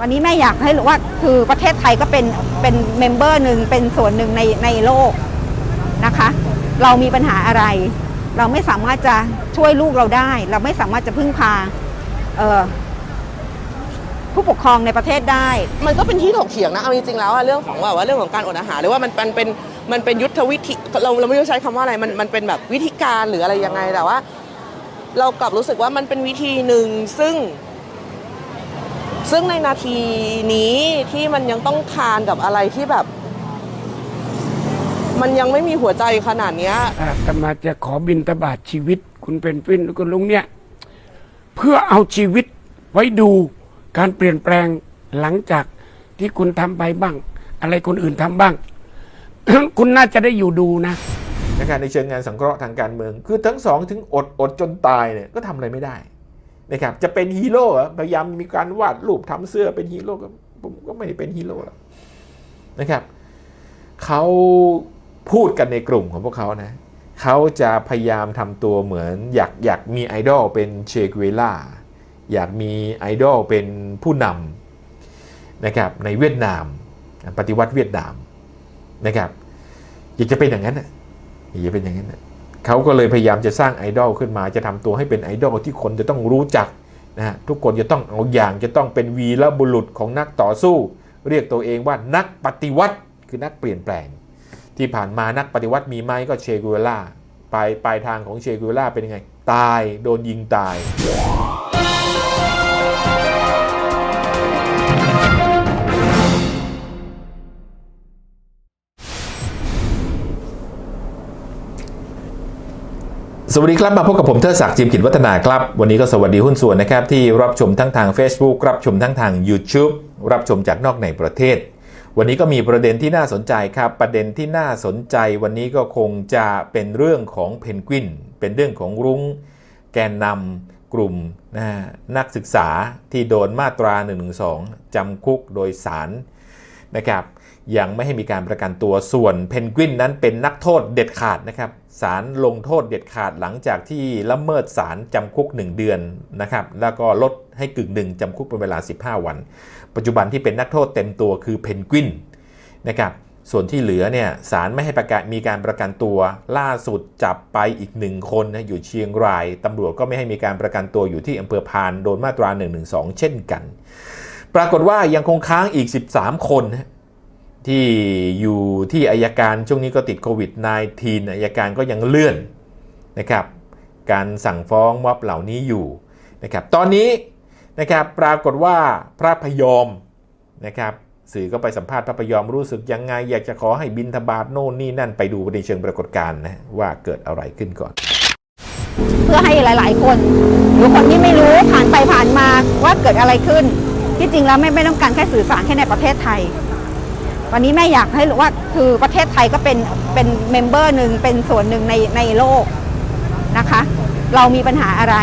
วันนี้แม่อยากให้รู้ว่าคือประเทศไทยก็เป็นเป็นเมมเบอร์หนึ่งเป็นส่วนหนึ่งในในโลกนะคะ เรามีปัญหาอะไร เราไม่สามารถจะช่วยลูกเราได้ เราไม่สามารถจะพึ่งพาผู้ปกครองในประเทศได้ มันก็เป็นที่ถกเถียงนะ เอาจริงๆแล้วอะเรื่องของแบบว่าเรื่องของการอดอาหารหรือว่ามันเป็นเป็นมันเป็นยุทธวิธีเราเราไม่รู้ใช้คำว่าอะไรมันมันเป็นแบบวิธีการหรืออะไรยังไงแต่ว่า เรากลับรู้สึกว่ามันเป็นวิธีหนึ่งซึ่ง ซึ่งในนาทีนี้ที่มันยังต้องคานกับอะไรที่แบบ มันยังไม่มีหัวใจขนาดเนี้ย อาตมาจะขอบินตบาทชีวิต คุณเป็นฟินและคุณลุงเนี่ย เพื่อเอาชีวิตไว้ดูการเปลี่ยนแปลงหลังจากที่คุณทำไปบ้าง อะไรคนอื่นทำบ้าง คุณน่าจะได้อยู่ดูนะนะครับในเชิงงานสังเคราะห์ทางการเมือง คือทั้งสองถึงอดอดจนตายเนี่ยก็ทำอะไรไม่ได้ นะครับจะเป็นฮีโร่พยายามมีการวาดรูปทำเสื้อเป็นฮีโร่ก็ผมก็ไม่ได้เป็นฮีโร่หรอกนะครับเขาพูดกันในกลุ่มของพวกเขานะเขาจะพยายามทำตัวเหมือนอยากอยากมีไอดอลเป็นเชกเวล่าอยากมีไอดอลเป็นผู้นำนะครับในเวียดนาม ปฏิวัติเวียดนามนะครับอยากจะเป็นอย่างนั้นน่ะอย่าเป็นอย่างนั้นนะ เขาก็เลยพยายามจะสร้างไอดอลขึ้นมา จะทำตัวให้เป็นไอดอลที่คนจะต้องรู้จักนะฮะทุกคนจะต้องเอาอย่างจะต้องเป็นวีรบุรุษของนักต่อสู้ เรียกตัวเองว่านักปฏิวัติคือนักเปลี่ยนแปลง ที่ผ่านมานักปฏิวัติมีไหมก็เชกูเวล่าปลายปลายทางของเชกูเวล่าเป็นยังไง ตายโดนยิงตาย สวัสดีครับ มาพบกับผมเทอศักดิ์จิมขิดวัฒนาครับ วันนี้ก็สวัสดีหุ้นส่วนนะครับ ที่รับชมทั้งทาง Facebook รับชมทั้งทาง YouTube รับชมจากนอกในประเทศ วันนี้ก็มีประเด็นที่น่าสนใจครับ ประเด็นที่น่าสนใจวันนี้ก็คงจะเป็นเรื่องของเพนกวิน เป็นเรื่องของรุ้ง แกนนำกลุ่มนะนักศึกษาที่โดนมาตรา1นึจำคุกโดยสารนะครับ ยังไม่ให้มีการประกันตัวส่วนเพนกวินนั้นเป็นนักโทษเด็ดขาดนะครับศาลลงโทษเด็ดขาดหลังจากที่ละเมิดศาลจำคุก 1 เดือนนะครับแล้วก็ลดให้กึ่งหนึ่งจำคุกเป็นเวลา 15 วัน ปัจจุบันที่เป็นนักโทษเต็มตัวคือเพนกวินนะครับส่วนที่เหลือเนี่ยศาลไม่ให้ประกาศมีการประกันตัวล่าสุดจับไปอีกหนึ่งคนนะอยู่เชียงรายตำรวจก็ไม่ให้มีการประกันตัวอยู่ที่อำเภอพานโดนมาตรา1นึเช่นกัน ปรากฏว่ายังคงค้างอีก 13 คนนะ ที่อยู่ที่อายการช่วงนี้ก็ติดโควิด -19 อายการก็ยังเลื่อนนะครับการสั่งฟ้องม็อบเหล่านี้อยู่นะครับตอนนี้นะครับปรากฏว่าพระพยอมนะครับสื่อก็ไปสัมภาษณ์พระพยอมรู้สึกยังไง อยากจะขอให้บินทบาทโน่นนี่นั่นไปดูในเชิงปรากฏการณ์นะว่าเกิดอะไรขึ้นก่อน เพื่อให้หลาย ๆ คนหรือคนที่ไม่รู้ผ่านไปผ่านมาว่าเกิดอะไรขึ้น ที่จริงแล้วไม่ไม่ต้องการแค่สื่อสารแค่ในประเทศไทย วันนี้แม่อยากให้รู้ว่าคือประเทศไทยก็เป็นเป็นเมมเบอร์หนึ่งเป็นส่วนหนึ่งในในโลกนะคะ เรามีปัญหาอะไร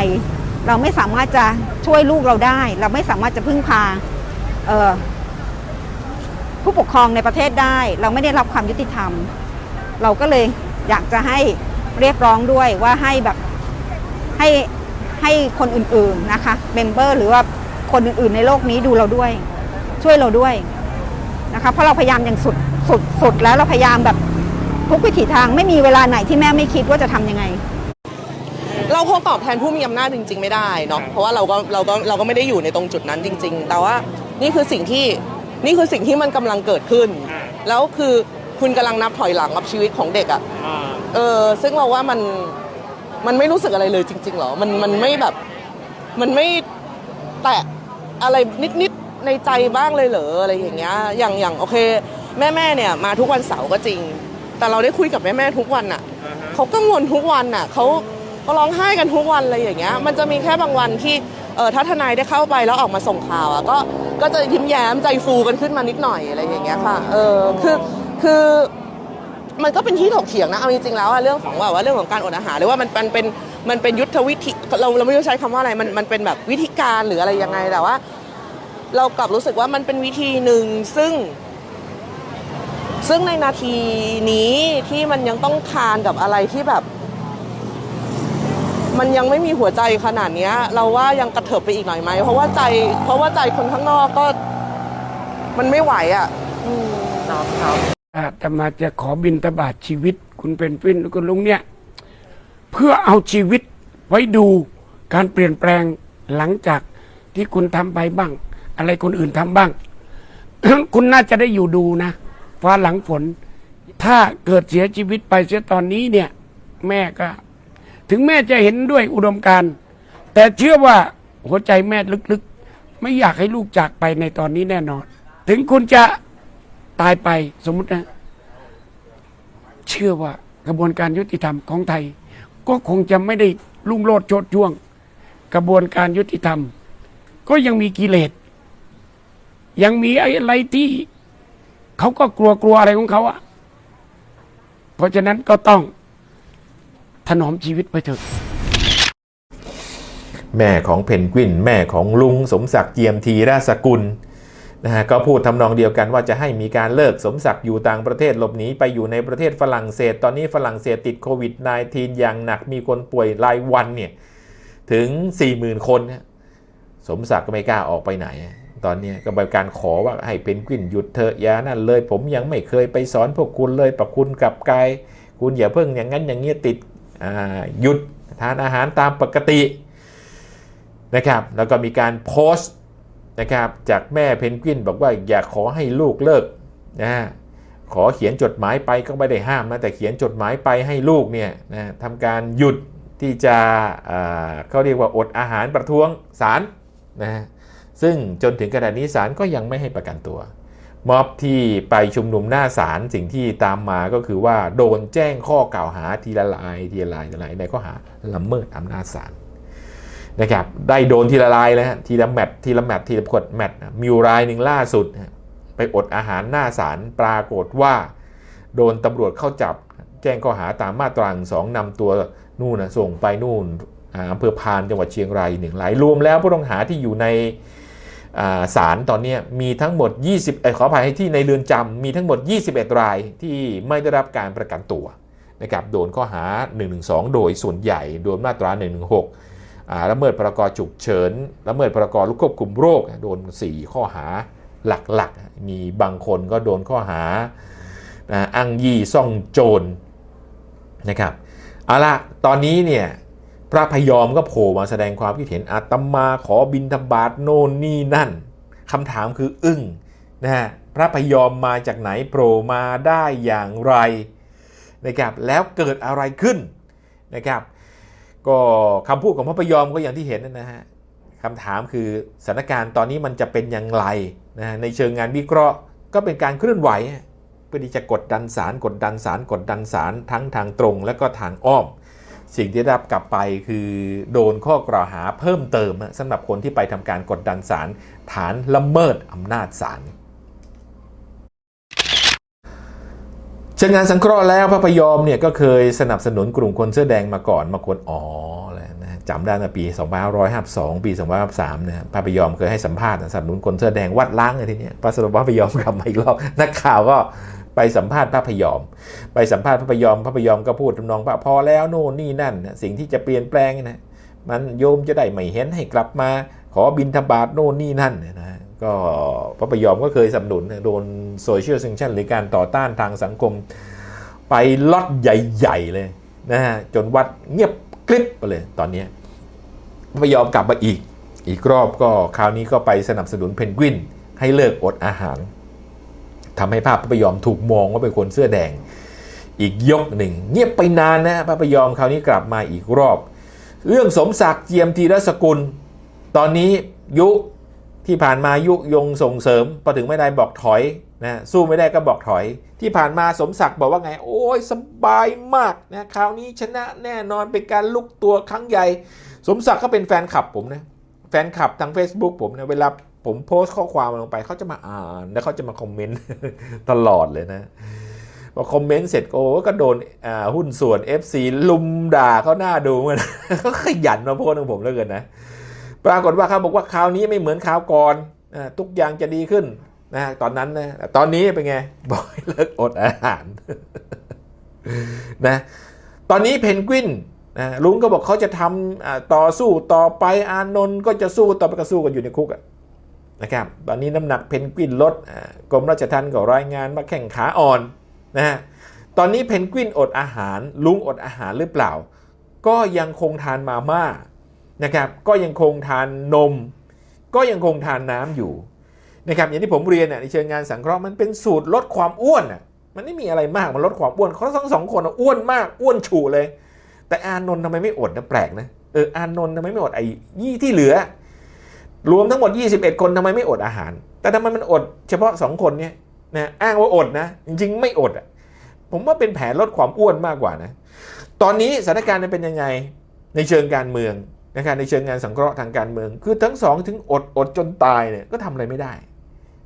เราไม่สามารถจะช่วยลูกเราได้ เราไม่สามารถจะพึ่งพาเผู้ปกครองในประเทศได้ เราไม่ได้รับความยุติธรรม เราก็เลยอยากจะให้เรียกร้องด้วยว่าให้แบบให้ให้คนอื่นๆนะคะเมมเบอร์หรือว่าคนอื่นๆในโลกนี้ดูเราด้วย ช่วยเราด้วย นะคะ เพราะเราพยายามอย่างสุดสุดสุดแล้วเราพยายามแบบทุกวิถีทางไม่มีเวลาไหนที่แม่ไม่คิดว่าจะทำยังไง เราคงตอบแทนผู้มีอำนาจจริง ๆ ไม่ได้เนาะเพราะว่าเราก็เราก็เราก็ไม่ได้อยู่ในตรงจุดนั้นจริง ๆ แต่ว่านี่คือสิ่งที่นี่คือสิ่งที่มันกำลังเกิดขึ้น แล้วคือคุณกำลังนับถอยหลังกับชีวิตของเด็กอะ่ะเออซึ่งเราว่ามันมันไม่รู้สึกอะไรเลยจริงๆหรอมันมันไม่แบบมันไม่แตะอะไรนิดๆ ในใจบ้างเลยเหรออะไรอย่างเงี้ยอย่างอย่างโอเค แม่แม่ๆเนี่ยมาทุกวันเสาร์ก็จริง แต่เราได้คุยกับแม่แม่ๆทุกวันอะ่ะเขากังวลทุกวันอะเขาก็ร้องไห้กันทุกวันอะไรอย่างเงี้ย มันจะมีแค่บางวันที่เออถ้าทนายได้เข้าไปแล้วออกมาส่งข่าวอะก็ก็จะยิ้มแย้มใจฟูกันขึ้นมานิดหน่อยอะไรอย่างเงี้ยค่ะเออคือคือมันก็เป็นที่ถกเถียงนะเอาจริงๆแล้วอะเรื่องของแบบว่าเรื่องของการอดอาหารหรือว่ามันมันเป็นมันเป็นยุทธวิธีเราเราไม่รู้ใช้คำว่าอะไรมันมันเป็นแบบวิธีการหรืออะไรยังไงแต่ว่า เรากลับรู้สึกว่ามันเป็นวิธีหนึ่งซึ่ง ซึ่งในนาทีนี้ที่มันยังต้องคานกับอะไรที่แบบ มันยังไม่มีหัวใจขนาดเนี้ย เราว่ายังกระเถิบไปอีกหน่อยไหมเพราะว่าใจ เพราะว่าใจคนข้างนอกก็ มันไม่ไหวอะอืมเนาะครับอาตมาจะขอบินตบาทชีวิต คุณเป็นฟินแล้วคุณลุงเนี่ย เพื่อเอาชีวิตไว้ดูการเปลี่ยนแปลงหลังจากที่คุณทำไปบ้าง อะไรคนอื่นทำบ้าง คุณน่าจะได้อยู่ดูนะฟ้าหลังฝน ถ้าเกิดเสียชีวิตไปเสียตอนนี้เนี่ย แม่ก็ ถึงแม่จะเห็นด้วยอุดมการ แต่เชื่อว่าหัวใจแม่ลึกๆ ไม่อยากให้ลูกจากไปในตอนนี้แน่นอน ถึงคุณจะตายไปสมมตินะ เชื่อว่ากระบวนการยุติธรรมของไทย ก็คงจะไม่ได้ลุ่งโลดโชดช่วง กระบวนการยุติธรรม ก็ยังมีกิเลส ยังมีอะไรที่เขาก็กลัวกลัวอะไรของเขาอะเพราะฉะนั้นก็ต้องถนอมชีวิตไปเถอะ แม่ของเพนกวิน แม่ของลุงสมศักดิ์เจียมทีราชสกุลนะฮะก็พูดทำนองเดียวกันว่าจะให้มีการเลิกสมศักดิ์อยู่ต่างประเทศหลบหนีไปอยู่ในประเทศฝรั่งเศส ตอนนี้ฝรั่งเศสติดโควิด -19 อย่างหนักมีคนป่วยรายวันเนี่ย ถึง 40,000 คนนสมศักดิ์ก็ไม่กล้าออกไปไหน ตอนนี้ก็เป็นการขอว่าให้เพนกวินหยุดเถอะยานั่นเลย ผมยังไม่เคยไปสอนพวกคุณเลยประคุณกลับกายคุณอย่าเพิ่งอย่างนั้นอย่างเงี้ติดหยุดทานอาหารตามปกตินะครับแล้วก็มีการโพสต์นะครับจากแม่เพนกวินบอกว่าอย่าขอให้ลูกเลิกนะขอเขียนจดหมายไปก็ไม่ได้ห้ามนะแต่เขียนจดหมายไปให้ลูกเนี่ยนะทำการหยุดที่จะเขาเรียกว่าอดอาหารประท้วงศาลนะฮะ ซึ่งจนถึงขณะนี้ศาลก็ยังไม่ให้ประกันตัว ม็อบที่ไปชุมนุมหน้าศาลสิ่งที่ตามมาก็คือว่าโดนแจ้งข้อกล่าวหาทีละลายทีละลายทีละลายในข้อหาละเมิดอำนาจศาลนะครับได้โดนทีละลายเลยฮะทีละแมตทีละแมตทีละขวดแมตมีอยู่รายหนึ่งล่าสุด ไปอดอาหารหน้าศาลปรากฏว่า โดนตำรวจเข้าจับ แจ้งข้อหาตามมาตราสองนำตัวนู่นนะส่งไปนู่นอำเภอพานจังหวัดเชียงรายหนึ่งรายรวมแล้วผู้ต้องหาที่อยู่ใน ศาลตอนนี้มีทั้งหมด 20เอ่อขออภัยที่ในเรือนจำมีทั้งหมด 21 รายที่ไม่ได้รับการประกันตัวนะครับโดนข้อหา 112 โดยส่วนใหญ่โดนมาตรา 116ละเมิดพรกฉุกเฉินละเมิดพรกลูกควบคุมโรค โดน 4 ข้อหาหลักๆ มีบางคนก็โดนข้อหาอ่าอ้างยี่ซ่องโจรนะครับเอาละตอนนี้เนี่ย พระพยอมก็โผล่มาแสดงความคิดเห็นอาตมาขอบินทบาทโน่นนี่นั่นคำถามคืออึ้งนะฮะพระพยอมมาจากไหนโผล่มาได้อย่างไรนะครับแล้วเกิดอะไรขึ้นนะครับก็คำพูดของพระพยอมก็อย่างที่เห็นนะฮะคำถามคือสถานการณ์ตอนนี้มันจะเป็นอย่างไรนะฮะในเชิงงานวิเคราะห์ก็เป็นการเคลื่อนไหวเพื่อที่จะกดดันสารกดดันสารกดดันสารทั้งทางตรงและก็ทางอ้อม สิ่งที่ได้รับกลับไปคือโดนข้อกล่าวหาเพิ่มเติมสำหรับคนที่ไปทำการกดดันสารฐานละเมิดอำนาจศาลเชิงงานสังเคราะห์แล้วพระพยอมเนี่ยก็เคยสนับสนุนกลุ่มคนเสื้อแดงมาก่อนมาคนอ๋อเลยนะจำได้ในปี2552 ปี2553นะพระพยอมเคยให้สัมภาษณ์สนับสนุนคนเสื้อแดงวัดล้างเลยทีเนี้ยพระสรุปว่าพระพยอมกลับมาอีกรอบนักข่าวก็ ไปสัมภาษณ์พระพยอม ไปสัมภาษณ์พระพยอม พระพยอมก็พูดทำนองว่าพอแล้วโน่นนี่นั่นนะสิ่งที่จะเปลี่ยนแปลงนะมันโยมจะได้ไม่เห็นให้กลับมา ขอบินทบาทโน่นนี่นั่นนะก็พระพยอมก็เคยสนับสนุนโดนโซเชียลเซนชั่นหรือการต่อต้านทางสังคม ไปล็อตใหญ่ๆเลยนะฮะจนวัดเงียบกริบไปเลยตอนนี้ยพยอมกลับมาอีก อีกรอบก็คราวนี้ก็ไปสนับสนุนเพนกวินให้เลิกอดอาหาร ทำให้ภาพพระพยอมถูกมองว่าเป็นคนเสื้อแดง อีกยกหนึ่ง เงียบไปนานนะพระพยอมคราวนี้กลับมาอีกรอบ เรื่องสมศักดิ์เจียมทีรสกุล ตอนนี้ยุที่ผ่านมายุยงส่งเสริมพอถึงไม่ได้บอกถอยนะสู้ไม่ได้ก็บอกถอย ที่ผ่านมาสมศักดิ์บอกว่าไง โอ้ยสบายมากนะคราวนี้ชนะแน่นอนเป็นการลุกตัวครั้งใหญ่ สมศักดิ์ก็เป็นแฟนคลับผมนะแฟนคลับทาง Facebook ผมนะเวลา ผมโพสต์ข้อความลงไปเขาจะมาอ่านแล้วเขาจะมาคอมเมนต์ตลอดเลยนะพอคอมเมนต์เสร็จโอ้ก็โดนหุ้นส่วน FC ลุมด่าเขาหน้าดูเหมือนเขาขยันมาโพสต์ของผมเหลือเกินนะ ปรากฏว่าเขาบอกว่าคราวนี้ไม่เหมือนคราวก่อนทุกอย่างจะดีขึ้นนะตอนนั้นนะตอนนี้เป็นไงบอกเลิกอดอาหารนะตอนนี้เพนกวินนะลุงก็บอกเขาจะทำต่อสู้ต่อไปอานนท์ก็จะสู้ต่อไปก็สู้กันอยู่ในคุกอะ นะครับตอนนี้น้ำหนักเพนกวินลดกรมราชทัณฑ์ก็รายงานมาแข่งขาอ่อนนะฮะตอนนี้เพนกวินอดอาหารลุงอดอาหารหรือเปล่า ก็ยังคงทานมาม่านะครับก็ยังคงทานนม ก็ยังคงทานน้ำอยู่นะครับอย่างที่ผมเรียนน่ะในเชิงงานสังเคราะห์มันเป็นสูตรลดความอ้วนมันไม่มีอะไรมากมันลดความอ้วนเขาทั้งสองคนอ้วนมากอ้วนฉูเลย แต่อานนท์ทำไมไม่อดนะแปลกนะเอออานนท์ทำไมไม่อดไอ้ยี่ที่เหลือ รวมทั้งหมด 21 คนทำไมไม่อดอาหาร แต่ทำไมมันอดเฉพาะ 2 คนเนี่ยนะอ้างว่าอดนะ จริงๆ ไม่อดอะผมว่าเป็นแผนลดความอ้วนมากกว่านะ ตอนนี้สถานการณ์เป็นยังไงในเชิงการเมืองนะครับในเชิงงานสังเคราะห์ทางการเมือง คือทั้งสองถึงอดอดจนตายเนี่ยก็ทำอะไรไม่ได้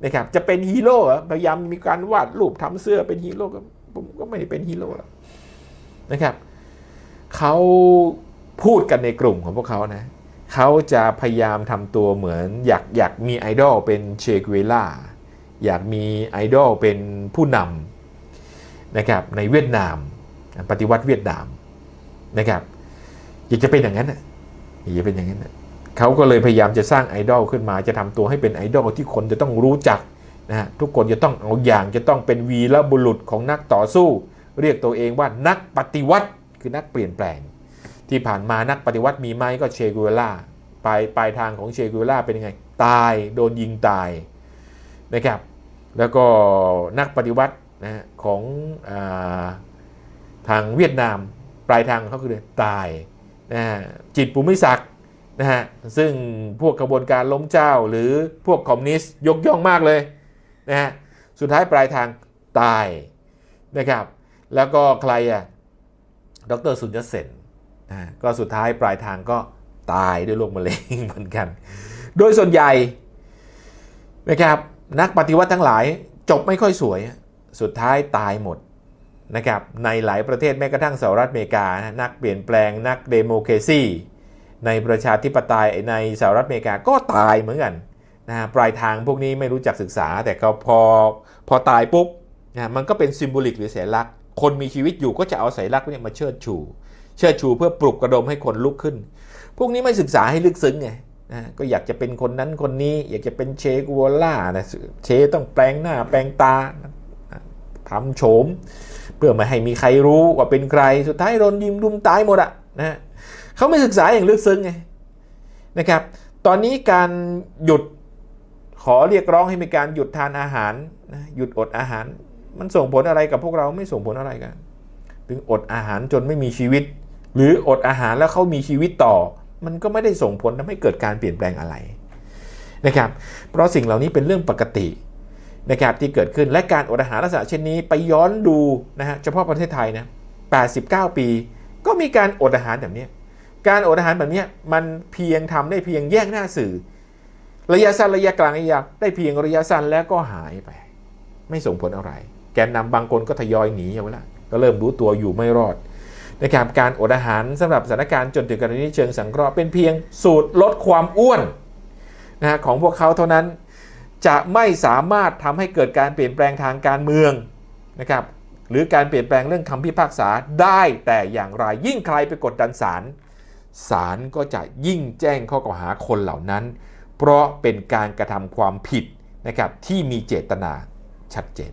นะครับจะเป็นฮีโร่พยายามมีการวาดรูปทำเสื้อเป็นฮีโร่ก็ผมก็ไม่ได้เป็นฮีโร่หรอกนะครับเขาพูดกันในกลุ่มของพวกเขานะ เขาจะพยายามทำตัวเหมือนอยากอยากมีไอดอลเป็นเชกเวล่าอยากมีไอดอลเป็นผู้นำนะครับในเวียดนาม ปฏิวัติเวียดนามนะครับอยากจะเป็นอย่างนั้นอยากจะเป็นอย่างนั้นเขาก็เลยพยายามจะสร้างไอดอลขึ้นมาจะทำตัวให้เป็นไอดอลที่คนจะต้องรู้จักนะฮะทุกคนจะต้องเอาอย่างจะต้องเป็นวีรบุรุษของนักต่อสู้ เรียกตัวเองว่านักปฏิวัติคือนักเปลี่ยนแปลง ที่ผ่านมานักปฏิวัติมีไหมก็เชกูเวล่าปลายปลายทางของเชกูเวล่าเป็นยังไง ตายโดนยิงตายนะครับ แล้วก็นักปฏิวัตินะฮะของอาทางเวียดนามปลายทางเขาคือตายนะฮะจิตรภูมิศักดิ์นะฮะซึ่งพวกกระบวนการล้มเจ้าหรือพวกคอมมิวนิสต์ยกย่องมากเลยนะฮะสุดท้ายปลายทางตายนะครับ แล้วก็ใครอะดรสุญญเซน นะก็สุดท้ายปลายทางก็ตายด้วยโรคมะเร็งเหมือนกัน โดยส่วนใหญ่นะครับนักปฏิวัติทั้งหลายจบไม่ค่อยสวย สุดท้ายตายหมดนะครับในหลายประเทศแม้กระทั่งสหรัฐอเมริกา นักเปลี่ยนแปลงนักเดโมเคซีในประชาธิปไตยในสหรัฐอเมริกาก็ตายเหมือนกันนะปลายทางพวกนี้ไม่รู้จักศึกษา แต่ก็พอพอตายปุ๊บนะมันก็เป็นซิมโบลิกหรือสัญลักษณ์ คนมีชีวิตอยู่ก็จะเอาสัญลักษณ์นี้มาเชิดชู เชิดชูเพื่อปลุกกระดมให้คนลุกขึ้น พวกนี้ไม่ศึกษาให้ลึกซึ้งไงนะก็อยากจะเป็นคนนั้นคนนี้ อยากจะเป็นเชกัวล่านะเชต้องแปลงหน้าแปลงตาทำโฉม เพื่อไม่ให้มีใครรู้ว่าเป็นใครสุดท้ายโดนยิงดุมตายหมดอะนะเขาไม่ศึกษาอย่างลึกซึ้งไงนะครับ ตอนนี้การหยุดขอเรียกร้องให้มีการหยุดทานอาหารนะหยุดอดอาหาร มันส่งผลอะไรกับพวกเราไม่ส่งผลอะไรกัน ถึงอดอาหารจนไม่มีชีวิต หรืออดอาหารแล้วเขามีชีวิตต่อ มันก็ไม่ได้ส่งผลทำให้เกิดการเปลี่ยนแปลงอะไรนะครับ เพราะสิ่งเหล่านี้เป็นเรื่องปกตินะครับที่เกิดขึ้นและการอดอาหารลักษณะเช่นนี้ไปย้อนดูนะฮะเฉพาะประเทศไทยนะ 89 ปี ก็มีการอดอาหารแบบนี้การอดอาหารแบบนี้มันเพียงทำได้เพียงแยกหน้าสื่อ ระยะสั้นระยะกลางระยะยาวได้เพียงระยะสั้นแล้วก็หายไป ไม่ส่งผลอะไร แกนนำบางคนก็ทยอยหนีไปแล้วก็เริ่มรู้ตัวอยู่ไม่รอด นะครับการอดอาหารสำหรับสถานการณ์จนถึงกรณีเชิงสังเคราะห์เป็นเพียงสูตรลดความอ้วนนะของพวกเขาเท่านั้นจะไม่สามารถทำให้เกิดการเปลี่ยนแปลงทางการเมืองนะครับหรือการเปลี่ยนแปลงเรื่องคำพิพากษาได้แต่อย่างไรยิ่งใครไปกดดันศาลศาลก็จะยิ่งแจ้งข้อกล่าวหาคนเหล่านั้น เพราะเป็นการกระทำความผิดนะครับที่มีเจตนาชัดเจน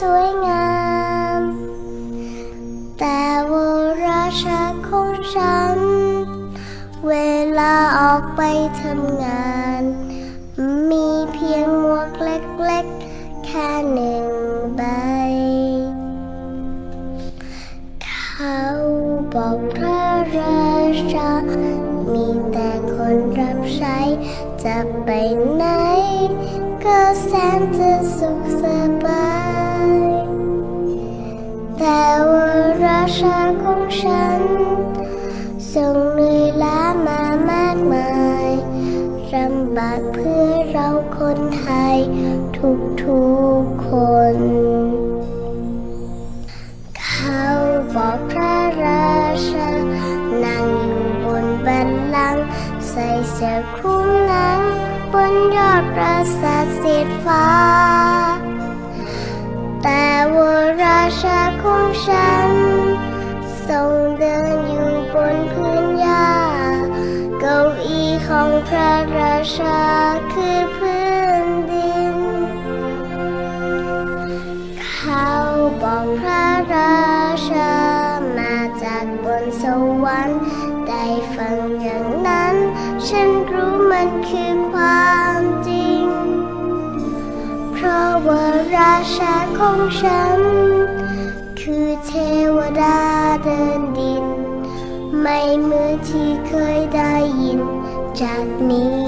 สวยงาม แต่วราชาของฉัน เวลาออกไปทำงาน มีเพียงหมวกเล็กๆ แค่หนึ่งใบ เขาบอกพระราชา มีแต่คนรับใช้ จะไปไหน ก็แสนจะสุขสบาย แต่ว่าราชาของฉันทรงเหนื่ยลามามากมาำบากเพื่เราคนไทยทุกๆคน คือความจริง เพราะว่าราชาของฉัน คือเทวดาเดินดิน ไม่เหมือนที่เคยได้ยินจากนี้